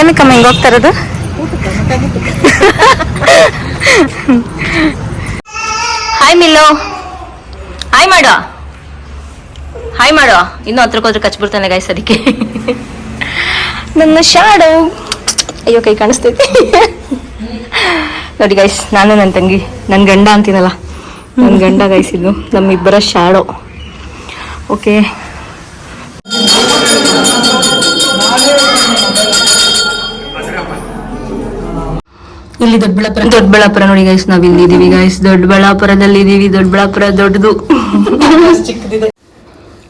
ಏನಕ್ಕಮ್ಮ ಹಿಂಗೆ ಹೋಗ್ತಾ ಇರೋದು? ಹಾಯ್ ಮಿಲ್ಲು ಹಾಯ್ ಮಾಡು. ಹಾಯ್ ಮಾಡು. ಇನ್ನೂ ಹತ್ರಕ್ಕೆ ಹೋದ್ರೆ ಕಚ್ಬಿಡ್ತಾನೆ ಗಾಯ್ಸ್ ಅದಕ್ಕೆ. ನನ್ನ ಶ್ಯಾಡೋ ಅಯ್ಯೋ, ಕೈ ಕಾಣಿಸ್ತೈತಿ. ನೋಡಿ ಗೈಸ್ ನಾನು ನನ್ನ ತಂಗಿ. ನನ್ನ ಗಂಡ ಅಂತೀನಲ್ಲ. ನನ್ನ ಗಂಡ ಗೈಸ್ ಇದು. ನಮ್ಮಿಬ್ಬರ ಶಾಡೋ ಓಕೆ ಇಲ್ಲಿ ದೊಡ್ಡಬಳ್ಳಾಪುರ. ದೊಡ್ಡಬಳ್ಳಾಪುರ ನೋಡಿ ಗೈಸ್ ನಾವ್ ಇಲ್ಲಿ ಇದೀವಿ ಗೈಸ್ ದೊಡ್ಡಬಳ್ಳಾಪುರದಲ್ಲಿ ಇದೀವಿ ದೊಡ್ಡಬಳ್ಳಾಪುರ ದೊಡ್ಡದು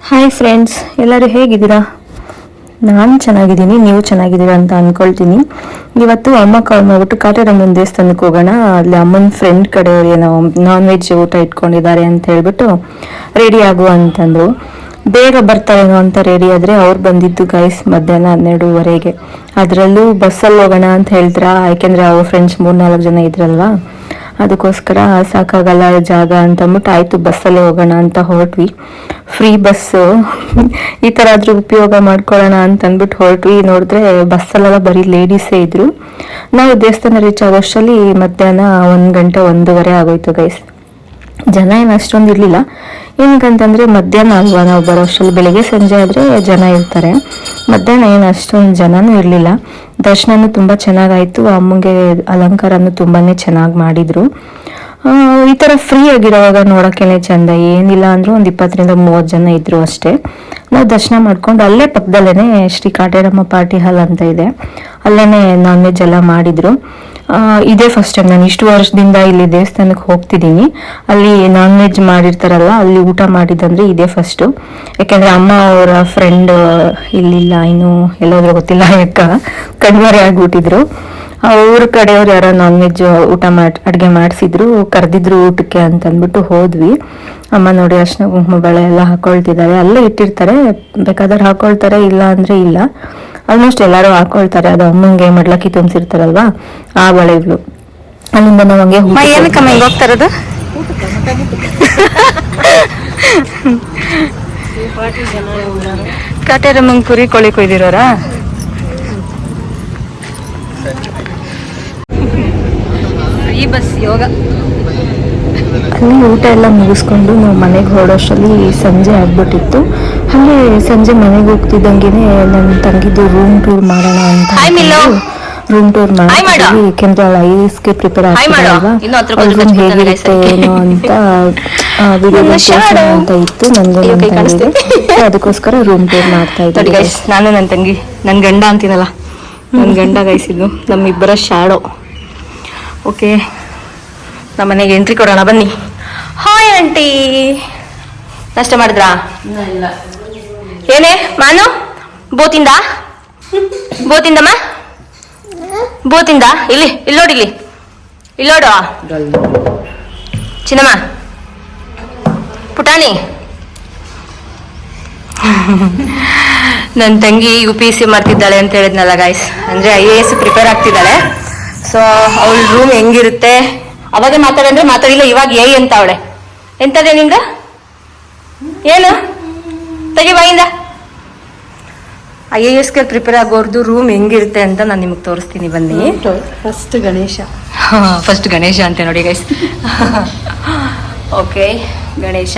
ಹಾಯ್ ಫ್ರೆಂಡ್ಸ್ ಎಲ್ಲರೂ ಹೇಗಿದ್ದೀರಾ? ನಾನು ಚೆನ್ನಾಗಿದ್ದೀನಿ ನೀವು ಚೆನ್ನಾಗಿದ್ದೀರಾ ಅಂತ ಅನ್ಕೊಳ್ತೀನಿ. ಇವತ್ತು ಅಮ್ಮ ಕಾಲ್ ಮಾಡ್ಬಿಟ್ಟು ಕಾಟೇರಮ್ಮನ ದೇವಸ್ಥಾನಕ್ಕೆ ಹೋಗೋಣ. ಅಲ್ಲಿ ಅಮ್ಮನ ಫ್ರೆಂಡ್ ಕಡೆಯವ್ರು ಏನೋ ನಾನ್ ವೆಜ್ ಊಟ ಇಟ್ಕೊಂಡಿದ್ದಾರೆ ಅಂತ ಹೇಳ್ಬಿಟ್ಟು ರೆಡಿ ಆಗು ಅಂತಂದ್ರು. ಬೇಗ ಬರ್ತಾರೇನೋ ಅಂತ ರೆಡಿ ಆದರೆ ಅವ್ರು ಬಂದಿದ್ದು ಗೈಸ್ ಮಧ್ಯಾಹ್ನ ಹನ್ನೆರಡೂವರೆಗೆ. ಅದರಲ್ಲೂ ಬಸ್ಸಲ್ಲಿ ಹೋಗೋಣ ಅಂತ ಹೇಳ್ತಾರ? ಯಾಕೆಂದರೆ ಅವ್ರ ಫ್ರೆಂಡ್ಸ್ ಮೂರ್ನಾಲ್ಕು ಜನ ಇದ್ರಲ್ವಾ? ಅದಕ್ಕೋಸ್ಕರ ಸಾಕಾಗಲ್ಲ ಜಾಗ ಅಂತಂದ್ಬಿಟ್ಟು ಆಯಿತು ಬಸ್ಸಲ್ಲೇ ಹೋಗೋಣ ಅಂತ ಹೊರಟ್ವಿ. ಫ್ರೀ ಬಸ್ಸು ಈ ಥರ ಆದರೂ ಉಪಯೋಗ ಮಾಡ್ಕೊಳ್ಳೋಣ ಅಂತ ಅಂದ್ಬಿಟ್ಟು ಹೊರಟ್ವಿ. ನೋಡಿದ್ರೆ ಬಸ್ಸಲ್ಲೆಲ್ಲ ಬರೀ ಲೇಡೀಸೇ ಇದ್ದರು ನಾವು ದೇವಸ್ಥಾನ ರೀಚ್ ಆಗೋಷ್ಟರಲ್ಲಿ ಮಧ್ಯಾಹ್ನ ಒಂದು ಗಂಟೆ ಒಂದೂವರೆ ಆಗೋಯ್ತು ಗೈಸ್ ಜನ ಏನು ಅಷ್ಟೊಂದು ಇರಲಿಲ್ಲ. ಏನಕ್ಕಂತಂದರೆ ಮಧ್ಯಾಹ್ನ ಅಲ್ವಾ ನಾವು ಬರೋ ಅಷ್ಟರಲ್ಲಿ ಬೆಳಿಗ್ಗೆ ಸಂಜೆ ಆದರೆ ಜನ ಇರ್ತಾರೆ. ಮಧ್ಯಾಹ್ನ ಏನು ಅಷ್ಟೊಂದು ಜನನೂ ಇರಲಿಲ್ಲ. ದರ್ಶನನೂ ತುಂಬ ಚೆನ್ನಾಗಾಯಿತು. ಅಮ್ಮಂಗೆ ಅಲಂಕಾರನೂ ತುಂಬಾ ಚೆನ್ನಾಗಿ ಮಾಡಿದರು. ಈ ಥರ ಫ್ರೀ ಆಗಿರೋವಾಗ ನೋಡೋಕ್ಕೇನೆ ಚಂದ. ಏನಿಲ್ಲ ಅಂದರೂ ಒಂದು ಇಪ್ಪತ್ತರಿಂದ ಮೂವತ್ತು ಜನ ಇದ್ರು ಅಷ್ಟೇ. ನಾವು ದರ್ಶನ ಮಾಡ್ಕೊಂಡು ಅಲ್ಲೇ ಪಕ್ಕದಲ್ಲೇ ಶ್ರೀ ಕಾಟೇರಮ್ಮ ಪಾರ್ಟಿ ಹಾಲ್ ಅಂತ ಇದೆ. ಅಲ್ಲೇ ನಾನ್ ವೆಜ್ ಎಲ್ಲ ಮಾಡಿದ್ರು. ಇದೇ ಫಸ್ಟ್ ಟೈಮ್ ನಾನು ಇಷ್ಟು ವರ್ಷದಿಂದ ಇಲ್ಲಿ ದೇವಸ್ಥಾನಕ್ಕೆ ಹೋಗ್ತಿದ್ದೀನಿ. ಅಲ್ಲಿ ನಾನ್ ವೆಜ್ ಮಾಡಿರ್ತಾರಲ್ಲ, ಅಲ್ಲಿ ಊಟ ಮಾಡಿದ್ದಂದ್ರೆ ಇದೇ ಫಸ್ಟು ಯಾಕೆಂದರೆ ಅಮ್ಮ ಅವರ ಫ್ರೆಂಡ್ ಇಲ್ಲಿಲ್ಲ, ಇನ್ನು ಎಲ್ಲಾದರೂ ಗೊತ್ತಿಲ್ಲ ಯಾಕ ಕಣ್ಮರೆ ಆಗ್ಬಿಟ್ಟಿದ್ರು ಅವ್ರ ಕಡೆಯವ್ರು ಯಾರೋ ನಾನ್ ವೆಜ್ ಊಟ ಮಾಡಿ ಅಡುಗೆ ಮಾಡಿಸಿದ್ರು ಕರೆದಿದ್ರು ಊಟಕ್ಕೆ ಅಂತ ಅಂದ್ಬಿಟ್ಟು ಹೋದ್ವಿ. ಅಮ್ಮ ನೋಡಿ ಅರ್ಶಿನ ಕುಂಕುಮ ಬಳೆ ಎಲ್ಲ ಹಾಕೊಳ್ತಿದ್ದಾರೆ. ಅಲ್ಲೇ ಇಟ್ಟಿರ್ತಾರೆ. ಬೇಕಾದ್ರೆ ಹಾಕೊಳ್ತಾರೆ ಇಲ್ಲ ಅಂದ್ರೆ ಇಲ್ಲ. ಆಲ್ಮೋಸ್ಟ್ ಎಲ್ಲರೂ ಹಾಕೊಳ್ತಾರೆ. ಅದು ಅಮ್ಮಂಗೆ ಮಡ್ಲಕ್ಕಿ ತುಂಬಿಸಿರ್ತಾರಲ್ವಾ? ಆ ಬಳೆಗಳು. ಅಲ್ಲಿಂದ ನಾವು ಹಂಗೆ ಏನಕ್ಕಮ್ಮ ಹಿಂಗೆ ಹೋಗ್ತಾ ಇರೋದು? ಕಾಟೇರಮ್ಮಂಗ್ ಕುರಿ ಕೋಳಿ ಕೊಯ್ದಿರೋರಾ? ಫ್ರೀ ಬಸ್ ಯೋಗ. ಅಲ್ಲಿ ಊಟ ಎಲ್ಲ ಮುಗಿಸ್ಕೊಂಡು ನಾವು ಮನೆಗೆ ಹೊರಡೋಷ್ಟರಲ್ಲಿ ಸಂಜೆ ಆಗ್ಬಿಟ್ಟಿತ್ತು. ಹಾಗೆ ಸಂಜೆ ಮನೆಗೆ ಹೋಗ್ತಿದ್ದಂಗೆ ನನ್ನ ತಂಗಿದು ರೂಮ್ ಟೂರ್ ಮಾಡೋಣ ಅಂತ ರೂಮ್ ಟೂರ್ ಮಾಡ್ತೀವಿ ಯಾಕೆಂದ್ರೆ ಅವಳು ಐಸ್ಗೆ ಪ್ರಿಪೇರ್ ಆಗ್ತಿರಲ್ವಾ ರೂಮ್ ಹೇಗಿರುತ್ತೆ ಏನೋ ಅಂತ ಅಂತ ಇತ್ತು. ನನಗೆ ಅದಕ್ಕೋಸ್ಕರ ರೂಮ್ ಟೂರ್ ಮಾಡ್ತಾ ಇದ್ದೆ ನಾನು ನನ್ನ ತಂಗಿ. ನನ್ನ ಗಂಡ ಅಂತೀನಲ್ಲ. ನನ್ನ ಗಂಡ ಗೈಸಿದ್ದು ನಮ್ಮಿಬ್ಬರ ಶಾಡೋ ಓಕೆ ನಮ್ಮ ಮನೆಗೆ ಎಂಟ್ರಿ ಕೊಡೋಣ ಬನ್ನಿ. ಹಾಯ್ ಆಂಟಿ ನಷ್ಟ ಮಾಡಿದ್ರಾ? ಏನೇ ಮಾನು? ಬೋತಿಂದ? ಬೋತಿಂದಮ್ಮ? ಬೋತಿಂದ? ಇಲ್ಲಿ ಇಲ್ಲಿ ನೋಡಿ ಇಲ್ಲಿ. ಇಲ್ಲಿ ನೋಡು. ಚಿನ್ನಮ್ಮ. ಪುಟಾಣಿ. ನನ್ನ ತಂಗಿ ಯು ಪಿ ಸಿ ಮಾಡ್ತಿದ್ದಾಳೆ ಅಂತ ಹೇಳಿದ್ನಲ್ಲ ಗಾಯ್ಸ್ ಅಂದ್ರೆ ಐ ಎ ಎಸ್ ಪ್ರಿಪೇರ್ ಆಗ್ತಿದ್ದಾಳೆ. ಸೊ ಅವಳ ರೂಮ್ ಹೆಂಗಿರುತ್ತೆ? ಅವಾಗ ಮಾತಾಡಂದ್ರೆ ಮಾತಾಡಿಲ್ಲ ಇವಾಗ ಏ ಅಂತ ಅವಳೆ. ಎಂತದೆ ನಿಂಗ ಏನು? ತೆಗಿ ಬಾಯಿಂದ. ಐ ಎ ಎಸ್ಗೆ ಪ್ರಿಪೇರ್ ಆಗೋರ್ದು ರೂಮ್ ಹೆಂಗಿರುತ್ತೆ ಅಂತ ನಾನು ನಿಮಗೆ ತೋರಿಸ್ತೀನಿ ಬನ್ನಿ. ಫಸ್ಟ್ ಗಣೇಶ. ಫಸ್ಟ್ ಗಣೇಶ ಅಂತ ನೋಡಿ ಗೈಸ್ ಓಕೆ ಗಣೇಶ.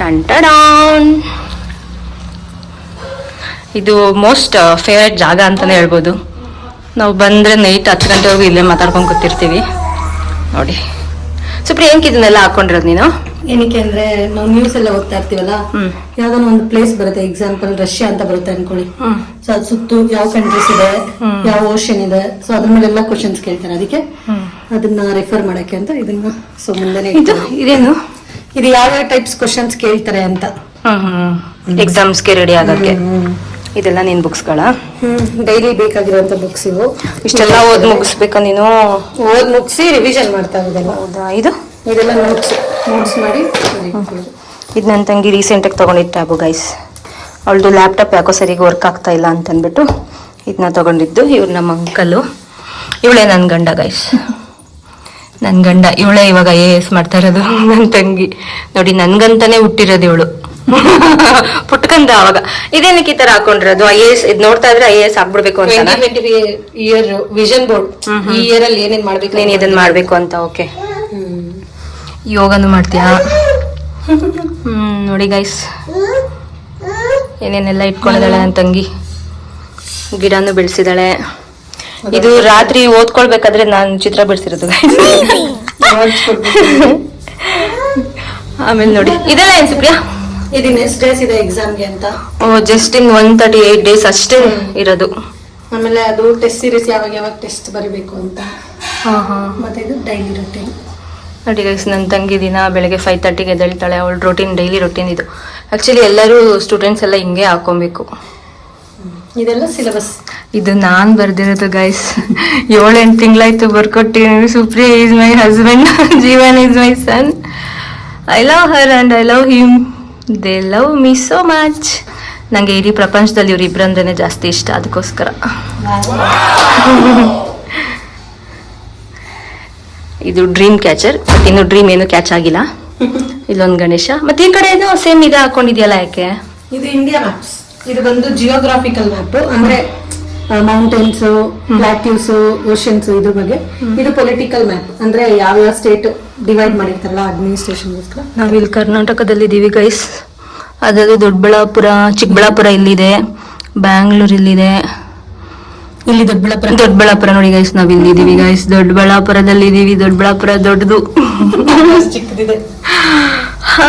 ಟಂಟಡಾನ್ ಇದು ಮೋಸ್ಟ್ ಫೇವ್ರೆಟ್ ಜಾಗ ಅಂತಾನೆ ಹೇಳ್ಬೋದು. ನಾವು ಬಂದ್ರೆ ನೈಟ್ ಹತ್ತು ಗಂಟೆವರೆಗೂ ಇಲ್ಲೇ ಮಾತಾಡ್ಕೊಂಡು ಕೂತಿರ್ತೀವಿ. ನೋಡಿ. ಸೊ ಏನಕ್ಕೆ ಇದನ್ನೆಲ್ಲ ಹಾಕೊಂಡಿರೋದು ನೀನು? ಏನಕ್ಕೆ ಅಂದ್ರೆ ನಾವು ನ್ಯೂಸ್ ಎಲ್ಲ ಓದ್ತಾ ಇರ್ತೀವಲ್ಲ ಯಾವ್ದಾನ ಒಂದು ಪ್ಲೇಸ್ ಬರುತ್ತೆ ಎಕ್ಸಾಂಪಲ್ ರಷ್ಯಾ ಅಂತ ಬರುತ್ತೆ ಅನ್ಕೊಳ್ಳಿ. ಸೊ ಅದ್ ಸುತ್ತು ಯಾವ ಕಂಟ್ರೀಸ್ ಇದೆ ಯಾವ ಓಷನ್ ಇದೆ ಸೊ ಅದ್ರ ಮೇಲೆಲ್ಲ ಕ್ವಶನ್ಸ್ ಕೇಳ್ತಾರೆ. ಅದಕ್ಕೆ ಅದನ್ನ ರೆಫರ್ ಮಾಡಕ್ಕೆ ಅಂತ ಇದನ್ನ ಸೊ ಮುಂದೆ ಇದು ಇದೇನು? ಇದು ಯಾವ ಯಾವ ಟೈಪ್ಸ್ ಕ್ವಶನ್ಸ್ ಕೇಳ್ತಾರೆ ಅಂತ. ಎಕ್ಸಾಮ್ಸ್ಗೆ ರೆಡಿ ಆಗಕ್ಕೆ. ಇದೆಲ್ಲ ನಿನ್ ಬುಕ್ಸ್ಗಳ? ಡೈಲಿ ಬೇಕಾಗಿರುವಂತ ಬುಕ್ಸ್ ಇವು. ಇಷ್ಟೆಲ್ಲ ಓದ್ ಮುಗಿಸ್ಬೇಕಾ ನೀನು? ಓದ್ ಮುಗಿಸಿ ರಿವಿಷನ್ ಮಾಡ್ತಾ ಇದೆಲ್ಲ ಹೌದಾ ಇದು? ಇದೆಲ್ಲ ನೋಟ್ಸ್ ನೋಟ್ಸ್ ಮಾಡಿ. ಇದು ನನ್ನ ತಂಗಿ ರೀಸೆಂಟಾಗಿ ತೊಗೊಂಡಿದ್ದ ಟ್ಯಾಬು ಗೈಸ್ ಅವಳದು ಲ್ಯಾಪ್ಟಾಪ್ ಯಾಕೋ ಸರಿಗೆ ವರ್ಕ್ ಆಗ್ತಾ ಇಲ್ಲ ಅಂತ ಅಂದ್ಬಿಟ್ಟು ಇದನ್ನ ತೊಗೊಂಡಿದ್ದು ಇವ್ರು ನಮ್ಮ ಅಂಕಲು. ಇವಳೇ ನನ್ನ ಗಂಡ ಗೈಸ್ ನನ್ನ ಗಂಡ ಇವಳೇ ಇವಾಗ ಎ ಎಸ್ ಮಾಡ್ತಾ ಇರೋದು ನನ್ನ ತಂಗಿ. ನೋಡಿ ನನ್ಗಂತಾನೆ ಹುಟ್ಟಿರೋದು ಇವಳು. ಪುಟ್ಕಂದ ಅವಾಗ. ಇದೇನಕ್ಕೆ ಈ ತರ ಹಾಕೊಂಡಿರೋದು? ಐ ಎಸ್ ಇದ್ ನೋಡ್ತಾ ಇದ್ರೆ ಐ ಎಸ್ ಆಗ್ಬಿಡ್ಬೇಕು ಅಂತ ಟ್ವೆಂಟಿ ಇಯರ್ ವಿಷನ್ ಬೋರ್ಡ್ ಈ ಇಯರ್ ಅಲ್ಲಿ ಏನೇನ್ ಮಾಡ್ಬೇಕು ನೀನ್ ಇದನ್ ಮಾಡ್ಬೇಕು ಅಂತ ಓಕೆ ಯೋಗನು ಮಾಡ್ತೀಯಾ? ಹ್ಮ್ ನೋಡಿ ಗೈಸ್ ಏನೇನೆಲ್ಲ ಇಟ್ಕೊಂಡಿದ್ದಾಳೆ ನನ್ನ ತಂಗಿ. ಗಿಡನು ಬೆಳೆಸಿದಾಳೆ ಇದು ರಾತ್ರಿ ಓದ್ಕೊಳ್ಬೇಕಾದ್ರೆ ನಾನು ಚಿತ್ರ ಬಿಡಿಸಿರೋದು ಆಮೇಲೆ ನೋಡಿ. ಇದೆಲ್ಲ ಏನ್ ಸುಪ್ರಿಯಾ? ಇದು ನೆಕ್ಸ್ಟ್ ಡೇಸ್ ಇದೆ ಎಕ್ಸಾಮ್ಗೆ ಅಂತ. Just in one thirty eight days ಅಷ್ಟೇ ಇರೋದು. ಆಮೇಲೆ ಅದು ಟೆಸ್ಟ್ ಸೀರೀಸ್ ಯಾವಾಗ ಯಾವಾಗ ಟೆಸ್ಟ್ ಬರೀಬೇಕು ಅಂತ. ಹಾ ಹಾ. ಮತ್ತೆ ಇದು ಡೈಲಿ ರೊಟೀನ್ ನೋಡಿ ಗೈಸ್ ನನ್ನ ತಂಗಿ ದಿನ ಬೆಳಗ್ಗೆ ಫೈವ್ ತರ್ಟಿಗೆ ಎದ್ದಳ್ತಾಳೆ. ಅವಳು ರೊಟೀನ್ ಡೈಲಿ ರೊಟೀನ್ ಇದು. ಆ್ಯಕ್ಚುಲಿ ಎಲ್ಲರೂ ಸ್ಟೂಡೆಂಟ್ಸ್ ಎಲ್ಲ ಹಿಂಗೆ ಹಾಕೊಬೇಕು. ಇದೆಲ್ಲ ಸಿಲೆಬಸ್ ಇದು ನಾನು ಬರ್ದಿರೋದು ಗೈಸ್ ಏಳೆಂಟು ತಿಂಗಳಾಯ್ತು ಬರ್ಕೊಟ್ಟಿದ್ದೀನಿ. Supri is my husband Jeevan is my son I love her and I love him they love me so much ನಂಗೆ ಇಡೀ ಪ್ರಪಂಚದಲ್ಲಿ ಇವ್ರು ಅಂದ್ರೆ ಜಾಸ್ತಿ ಇಷ್ಟ ಅದಕ್ಕೋಸ್ಕರ ಇದು ಡ್ರೀಮ್ ಕ್ಯಾಚರ್ ಬಟ್ ಇನ್ನು ಡ್ರೀಮ್ ಏನು ಕ್ಯಾಚ್ ಆಗಿಲ್ಲ. ಇಲ್ಲೊಂದು ಗಣೇಶ. ಮತ್ತೆ ಈ ಕಡೆ ಏನೋ ಸೇಮ್ ಇದೆ ಹಾಕೊಂಡಿದ್ಯಲ್ಲ ಯಾಕೆ? ಇದು ಇಂಡಿಯಾ ಮ್ಯಾಪ್ಸ್ ಇದು ಬಂದು ಜಿಯೋಗ್ರಾಫಿಕಲ್ ಮ್ಯಾಪ್ ಅಂದ್ರೆ ಮೌಂಟೇನ್ಸ್ ಪ್ಲಾಟ್ಯೂಸ್ ಓಷನ್ಸ್ ಇದ್ರ ಬಗ್ಗೆ. ಇದು ಪೊಲಿಟಿಕಲ್ ಮ್ಯಾಪ್ ಅಂದ್ರೆ ಯಾವ ಸ್ಟೇಟ್ ಡಿವೈಡ್ ಮಾಡಿರ್ತಾರಲ್ಲ ಅಡ್ಮಿನಿಸ್ಟ್ರೇಷನ್ಗೋಸ್ಕರ ಕರ್ನಾಟಕದಲ್ಲಿ ಕರ್ನಾಟಕದಲ್ಲಿದ್ದೀವಿ ಗೈಸ್ ಅದರಲ್ಲಿ ದೊಡ್ಡಬಳ್ಳಾಪುರ ಚಿಕ್ಕಬಳ್ಳಾಪುರ ಇಲ್ಲಿದೆ. ಬ್ಯಾಂಗ್ಳೂರ್ ಇಲ್ಲಿದೆ ಇಲ್ಲಿ ದೊಡ್ಡಬಳ್ಳಾಪುರ. ದೊಡ್ಡಬಳ್ಳಾಪುರ ನೋಡಿ ಗೈಸ್ ನಾವ್ ಇಲ್ಲಿದ್ದೀವಿ ಗೈಸ್ ದೊಡ್ಡಬಳ್ಳಾಪುರದಲ್ಲಿ ಇದೀವಿ ದೊಡ್ಡಬಳ್ಳಾಪುರ ದೊಡ್ಡದು. ಚಿಕ್ಕದಿದೆ. ಹಾ.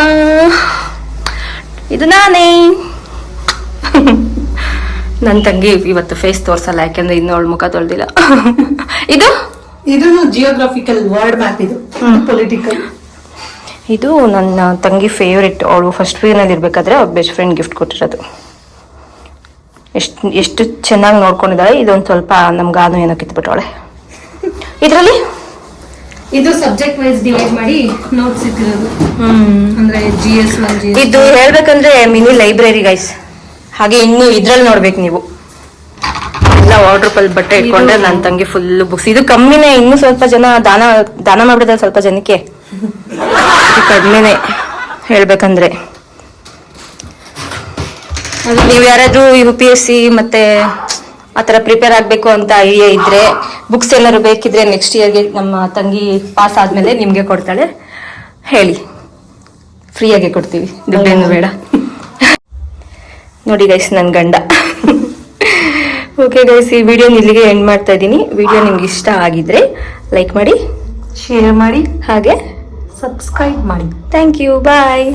ಇದು ನಾನೇ. ನನ್ನ ತಂಗಿ ಇವತ್ತು ಫೇಸ್ ತೋರ್ಸಲ್ಲ ಯಾಕೆಂದ್ರೆ ಇನ್ನು ಅವಳ ಮುಖ ತೊಳ್ದಿಲ್ಲ. ಇದು? ಇದು ಜಿಯೋಗ್ರಾಫಿಕಲ್ ವರ್ಡ್ ಮ್ಯಾಪ್ ಇದು. ಪೊಲಿಟಿಕಲ್ ಇದು ನನ್ನ ತಂಗಿ ಫೇವ್ರೆಟ್ ಅವಳು ಫಸ್ಟ್ನಲ್ಲಿ ಇರ್ಬೇಕಾದ್ರೆ ಅವ್ರ ಬೆಸ್ಟ್ ಫ್ರೆಂಡ್ ಗಿಫ್ಟ್ ಕೊಟ್ಟಿರೋದು. ಎಷ್ಟು ಎಷ್ಟು ಚೆನ್ನಾಗಿ ನೋಡ್ಕೊಂಡಿದ್ದಾಳೆ ಇದೊಂದು ಸ್ವಲ್ಪ ನಮ್ಗಾನು ಏನೋ ಕಿತ್ಬಿಟ್ಟವಳೆ ಇದರಲ್ಲಿ? ಇದು ಸಬ್ಜೆಕ್ಟ್ ವೈಸ್ ಡಿವೈಡ್ ಮಾಡಿ ನೋಟ್ಸ್ ಇಟ್ಟಿರೋದು. ಅಂದ್ರೆ ಜಿ ಎಸ್ ಇದು ಹೇಳ್ಬೇಕಂದ್ರೆ ಮಿನಿ ಲೈಬ್ರರಿ ಗೈಸ್ ಹಾಗೆ ಇನ್ನು ಇದ್ರಲ್ಲಿ ನೋಡ್ಬೇಕು ನೀವು. ಎಲ್ಲ ವಾಟರ್ ಬಟ್ಟೆ ಇಟ್ಕೊಂಡ್ರೆ ನನ್ನ ತಂಗಿ ಫುಲ್ ಬುಕ್ಸ್ ಇದು ಕಮ್ಮಿನೇ ಇನ್ನು ಸ್ವಲ್ಪ ಜನ ದಾನ ದಾನ ಮಾಡ್ಬಿಡ್ತಾರೆ ಸ್ವಲ್ಪ ಜನಕ್ಕೆ. ಕಡಿಮೆನೆ ಹೇಳ್ಬೇಕಂದ್ರೆ. ನೀವು ಯಾರಾದ್ರೂ ಯು ಪಿ ಎಸ್ ಸಿ ಮತ್ತೆ ಆತರ ಪ್ರಿಪೇರ್ ಆಗಬೇಕು ಅಂತ ಐಡಿಯಾ ಇದ್ರೆ ಬುಕ್ಸ್ ಏನಾದ್ರು ಬೇಕಿದ್ರೆ ನೆಕ್ಸ್ಟ್ ಇಯರ್ಗೆ ನಮ್ಮ ತಂಗಿ ಪಾಸ್ ಆದ್ಮೇಲೆ ನಿಮ್ಗೆ ಕೊಡ್ತಾಳೆ. ಹೇಳಿ. ಫ್ರೀಯಾಗಿ ಕೊಡ್ತೀವಿ. ದುಡ್ಡೇನು ಬೇಡ. ನೋಡಿ ಗೈಸ್ ನನ್ನ ಗಂಡ. ಓಕೆ ಗೈಸ್ ಈ ವಿಡಿಯೋ ಇಲ್ಲಿಗೆ ಎಂಡ್ ಮಾಡ್ತಾ ಇದ್ದೀನಿ. ವಿಡಿಯೋ ನಿಮ್ಗೆ ಇಷ್ಟ ಆಗಿದ್ರೆ ಲೈಕ್ ಮಾಡಿ ಶೇರ್ ಮಾಡಿ. ಹಾಗೆ ಸಬ್ಸ್ಕ್ರೈಬ್ ಮಾಡಿ. Thank you bye